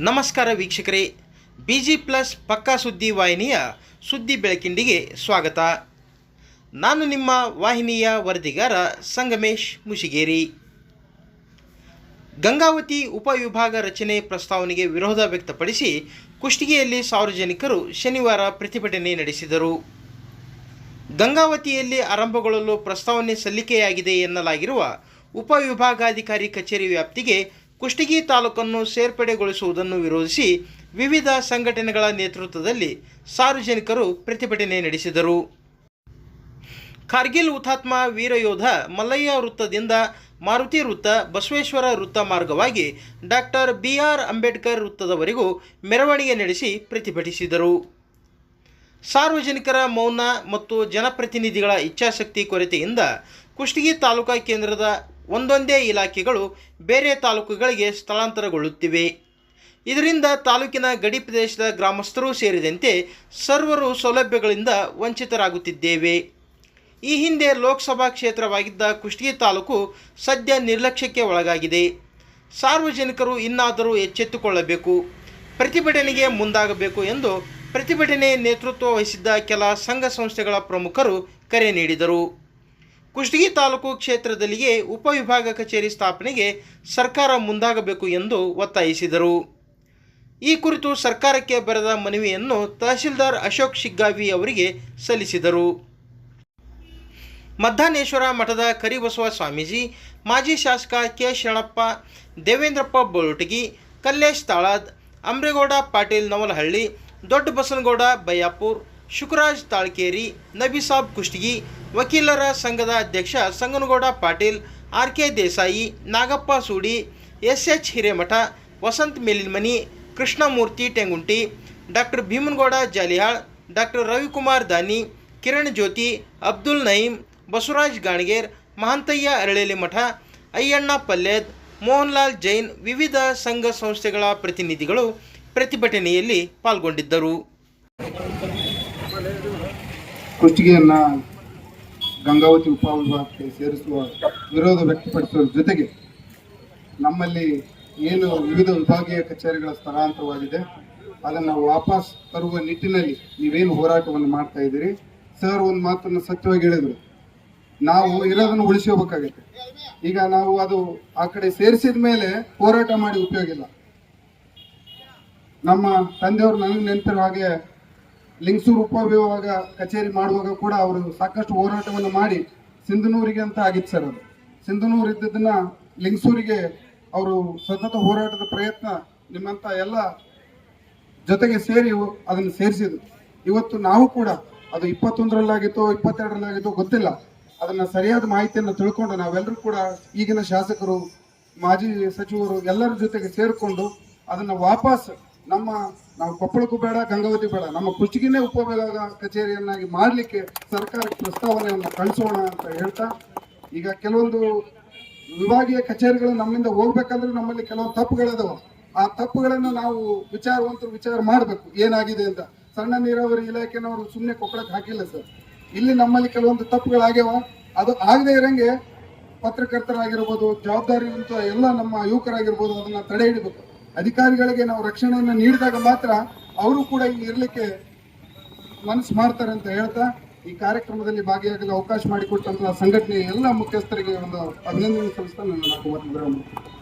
ನಮಸ್ಕಾರ ವೀಕ್ಷಕರೇ. B G plus ಪಕ್ಕಾ ಸುದ್ದಿ ವಾಹಿನಿಯ ಸುದ್ದಿ ಬೆಳಕಿಂಡಿಗೆ ಸ್ವಾಗತ. ನಾನು ನಿಮ್ಮ ವಾಹಿನಿಯ ವರದಿಗಾರ ಸಂಗಮೇಶ್ ಮುಷಿಗೇರಿ. ಗಂಗಾವತಿ ಉಪವಿಭಾಗ ರಚನೆ ಪ್ರಸ್ತಾವನೆಗೆ ವಿರೋಧ ವ್ಯಕ್ತಪಡಿಸಿ ಕುಷ್ಟಗಿಯಲ್ಲಿ ಸಾರ್ವಜನಿಕರು ಶನಿವಾರ ಪ್ರತಿಭಟನೆ ನಡೆಸಿದರು. ಗಂಗಾವತಿಯಲ್ಲಿ ಆರಂಭಗೊಳ್ಳಲು ಪ್ರಸ್ತಾವನೆ ಸಲ್ಲಿಕೆಯಾಗಿದೆ ಎನ್ನಲಾಗಿರುವ ಉಪವಿಭಾಗಾಧಿಕಾರಿ ಕಚೇರಿ ವ್ಯಾಪ್ತಿಗೆ ಕುಷ್ಟಗಿ ತಾಲೂಕನ್ನು ಸೇರ್ಪಡೆಗೊಳಿಸುವುದನ್ನು ವಿರೋಧಿಸಿ ವಿವಿಧ ಸಂಘಟನೆಗಳ ನೇತೃತ್ವದಲ್ಲಿ ಸಾರ್ವಜನಿಕರು ಪ್ರತಿಭಟನೆ ನಡೆಸಿದರು. ಕಾರ್ಗಿಲ್ ಹುತಾತ್ಮ ವೀರಯೋಧ ಮಲ್ಲಯ್ಯ ವೃತ್ತದಿಂದ ಮಾರುತಿ ವೃತ್ತ, ಬಸವೇಶ್ವರ ವೃತ್ತ ಮಾರ್ಗವಾಗಿ ಡಾಕ್ಟರ್ ಬಿ ಆರ್ ಅಂಬೇಡ್ಕರ್ ವೃತ್ತದವರೆಗೂ ಮೆರವಣಿಗೆ ನಡೆಸಿ ಪ್ರತಿಭಟಿಸಿದರು. ಸಾರ್ವಜನಿಕರ ಮೌನ ಮತ್ತು ಜನಪ್ರತಿನಿಧಿಗಳ ಇಚ್ಛಾಶಕ್ತಿ ಕೊರತೆಯಿಂದ ಕುಷ್ಟಗಿ ತಾಲೂಕಾ ಕೇಂದ್ರದ ಒಂದೊಂದೇ ಇಲಾಖೆಗಳು ಬೇರೆ ತಾಲೂಕುಗಳಿಗೆ ಸ್ಥಳಾಂತರಗೊಳ್ಳುತ್ತಿವೆ. ಇದರಿಂದ ತಾಲೂಕಿನ ಗಡಿ ಪ್ರದೇಶದ ಗ್ರಾಮಸ್ಥರು ಸೇರಿದಂತೆ ಸರ್ವರು ಸೌಲಭ್ಯಗಳಿಂದ ವಂಚಿತರಾಗುತ್ತಿದ್ದೇವೆ. ಈ ಹಿಂದೆ ಲೋಕಸಭಾ ಕ್ಷೇತ್ರವಾಗಿದ್ದ ಕುಷ್ಟಗಿ ತಾಲೂಕು ಸದ್ಯ ನಿರ್ಲಕ್ಷ್ಯಕ್ಕೆ ಒಳಗಾಗಿದೆ. ಸಾರ್ವಜನಿಕರು ಇನ್ನಾದರೂ ಎಚ್ಚೆತ್ತುಕೊಳ್ಳಬೇಕು, ಪ್ರತಿಭಟನೆಗೆ ಮುಂದಾಗಬೇಕು ಎಂದು ಪ್ರತಿಭಟನೆ ನೇತೃತ್ವ ವಹಿಸಿದ್ದ ಕೆಲ ಸಂಘ ಸಂಸ್ಥೆಗಳ ಪ್ರಮುಖರು ಕರೆ ನೀಡಿದರು. ಕುಷ್ಟಗಿ ತಾಲೂಕು ಕ್ಷೇತ್ರದಲ್ಲಿಯೇ ಉಪವಿಭಾಗ ಕಚೇರಿ ಸ್ಥಾಪನೆಗೆ ಸರ್ಕಾರ ಮುಂದಾಗಬೇಕು ಎಂದು ಒತ್ತಾಯಿಸಿದರು. ಈ ಕುರಿತು ಸರ್ಕಾರಕ್ಕೆ ಬರೆದ ಮನವಿಯನ್ನು ತಹಸೀಲ್ದಾರ್ ಅಶೋಕ್ ಶಿಗ್ಗಾವಿ ಅವರಿಗೆ ಸಲ್ಲಿಸಿದರು. ಮದ್ದಾನೇಶ್ವರ ಮಠದ ಕರಿಬಸವ ಸ್ವಾಮೀಜಿ, ಮಾಜಿ ಶಾಸಕ ಕೆ ಶರಣಪ್ಪ, ದೇವೇಂದ್ರಪ್ಪ ಬೋಳಟಗಿ ಕಲ್ಲೇಶ್ ತಾಳದ್ ಅಮ್ರೇಗೌಡ ಪಾಟೀಲ್ ನವಲಹಳ್ಳಿ, ದೊಡ್ಡ ಬಸನಗೌಡ ಬಯ್ಯಾಪುರ್ ಶುಕರಾಜ್ ತಾಳ್ಕೇರಿ, ನಬಿಸಾಬ್ ಕುಷ್ಟಗಿ, ವಕೀಲರ ಸಂಘದ ಅಧ್ಯಕ್ಷ Sanganagouda Patil, R K Desai, Nagappa Sudi S H Hiremath, Vasanth Melinmani, Krishnamurthy Tengunti, doctor Bheemanagouda Jalihal, doctor Ravikumar Dani, Kiran Jyothi, Abdul Nayeem, Basavaraj Ganager, ಮಹಂತಯ್ಯ ಅರಳೇಲಿ ಮಠ, ಅಯ್ಯಣ್ಣ ಪಲ್ಲೇದ್, ಮೋಹನ್ಲಾಲ್ ಜೈನ್ ವಿವಿಧ ಸಂಘ ಸಂಸ್ಥೆಗಳ ಪ್ರತಿನಿಧಿಗಳು ಪ್ರತಿಭಟನೆಯಲ್ಲಿ ಪಾಲ್ಗೊಂಡಿದ್ದರು. ಕುಷ್ಟಗಿಯನ್ನ ಗಂಗಾವತಿ ಉಪವಿಭಾಗಕ್ಕೆ ಸೇರಿಸುವ ವಿರೋಧ ವ್ಯಕ್ತಪಡಿಸುವ ಜೊತೆಗೆ ನಮ್ಮಲ್ಲಿ ಏನು ವಿವಿಧ ವಿಭಾಗೀಯ ಕಚೇರಿಗಳ ಸ್ಥಳಾಂತರವಾಗಿದೆ. ಅದನ್ನು ವಾಪಸ್ ತರುವ ನಿಟ್ಟಿನಲ್ಲಿ ನೀವೇನು ಹೋರಾಟವನ್ನು ಮಾಡ್ತಾ ಇದ್ದೀರಿ? ಸರ್, ಒಂದು ಮಾತನ್ನು ಸತ್ಯವಾಗಿ ಹೇಳಿದರು. ನಾವು ಇರೋದನ್ನು ಉಳಿಸ್ಕೋಬೇಕಾಗತ್ತೆ. ಈಗ ನಾವು ಅದು ಆ ಕಡೆ ಸೇರಿಸಿದ ಮೇಲೆ ಹೋರಾಟ ಮಾಡಿ ಉಪಯೋಗ ಇಲ್ಲ. ನಮ್ಮ ತಂದೆಯವರು ನನಗೆ ನೆನಪಿರೋ ಹಾಗೆ ಲಿಂಗಸೂರು ಉಪವಿಭಾಗ ಕಚೇರಿ ಮಾಡುವಾಗ ಕೂಡ ಅವರು ಸಾಕಷ್ಟು ಹೋರಾಟವನ್ನು ಮಾಡಿ ಸಿಂಧನೂರಿಗೆ ಅಂತ ಆಗಿತ್ತು ಸರ್ ಅದು. ಸಿಂಧನೂರು ಇದ್ದದನ್ನ ಲಿಂಗಸೂರಿಗೆ ಅವರು ಸತತ ಹೋರಾಟದ ಪ್ರಯತ್ನ ನಿಮ್ಮಂತ ಎಲ್ಲ ಜೊತೆಗೆ ಸೇರಿ ಅದನ್ನು ಸೇರಿಸಿದ್ರು. ಇವತ್ತು ನಾವು ಕೂಡ ಅದು ಇಪ್ಪತ್ತೊಂದರಲ್ಲಾಗಿತ್ತೋ, ಇಪ್ಪತ್ತೆರಡರಲ್ಲಾಗಿತ್ತೋ ಗೊತ್ತಿಲ್ಲ. ಅದನ್ನ ಸರಿಯಾದ ಮಾಹಿತಿಯನ್ನು ತಿಳ್ಕೊಂಡು ನಾವೆಲ್ಲರೂ ಕೂಡ ಈಗಿನ ಶಾಸಕರು, ಮಾಜಿ ಸಚಿವರು ಎಲ್ಲರ ಜೊತೆಗೆ ಸೇರಿಕೊಂಡು ಅದನ್ನ ವಾಪಸ್ ನಮ್ಮ, ನಾವು ಕೊಪ್ಪಳಕ್ಕೂ ಬೇಡ ಗಂಗಾವತಿ ಬೇಡ. ನಮ್ಮ ಕುಷ್ಟಗಿನೇ ಉಪವಿಭಾಗ ಕಚೇರಿಯನ್ನಾಗಿ ಮಾಡಲಿಕ್ಕೆ ಸರ್ಕಾರಕ್ಕೆ ಪ್ರಸ್ತಾವನೆಯನ್ನು ಕಳಿಸೋಣ ಅಂತ ಹೇಳ್ತಾ, ಈಗ ಕೆಲವೊಂದು ವಿಭಾಗೀಯ ಕಚೇರಿಗಳು ನಮ್ಮಿಂದ ಹೋಗ್ಬೇಕಂದ್ರೆ ನಮ್ಮಲ್ಲಿ ಕೆಲವೊಂದು ತಪ್ಪುಗಳಿದಾವೆ. ಆ ತಪ್ಪುಗಳನ್ನು ನಾವು ವಿಚಾರವಂತರು ವಿಚಾರ ಮಾಡಬೇಕು, ಏನಾಗಿದೆ ಅಂತ. ಸಣ್ಣ ನೀರಾವರಿ ಇಲಾಖೆನವರು ಸುಮ್ಮನೆ ಕೊಪ್ಪಳಕ್ಕೆ ಹಾಕಿಲ್ಲ ಸರ್. ಇಲ್ಲಿ ನಮ್ಮಲ್ಲಿ ಕೆಲವೊಂದು ತಪ್ಪುಗಳಾಗ್ಯಾವ, ಅದು ಆಗದೆ ಇರಂಗೆ ಪತ್ರಕರ್ತರಾಗಿರ್ಬೋದು ಜವಾಬ್ದಾರಿ ಅಂತ ಎಲ್ಲ ನಮ್ಮ ಯುವಕರಾಗಿರ್ಬೋದು, ಅದನ್ನ ತಡೆ ಹಿಡಿಬೇಕು. ಅಧಿಕಾರಿಗಳಿಗೆ ನಾವು ರಕ್ಷಣೆಯನ್ನು ನೀಡಿದಾಗ ಮಾತ್ರ ಅವರು ಕೂಡ ಇಲ್ಲಿ ಇರಲಿಕ್ಕೆ ಮನಸ್ಸು ಮಾಡ್ತಾರೆ ಅಂತ ಹೇಳ್ತಾ ಈ ಕಾರ್ಯಕ್ರಮದಲ್ಲಿ ಭಾಗಿಯಾಗಲು ಅವಕಾಶ ಮಾಡಿಕೊಟ್ಟಂತಹ ಸಂಘಟನೆಯ ಎಲ್ಲ ಮುಖ್ಯಸ್ಥರಿಗೆ ಒಂದು ಅಭಿನಂದನೆ ಸಲ್ಲಿಸ್ತಾ ನನ್ನ ಮಾತು.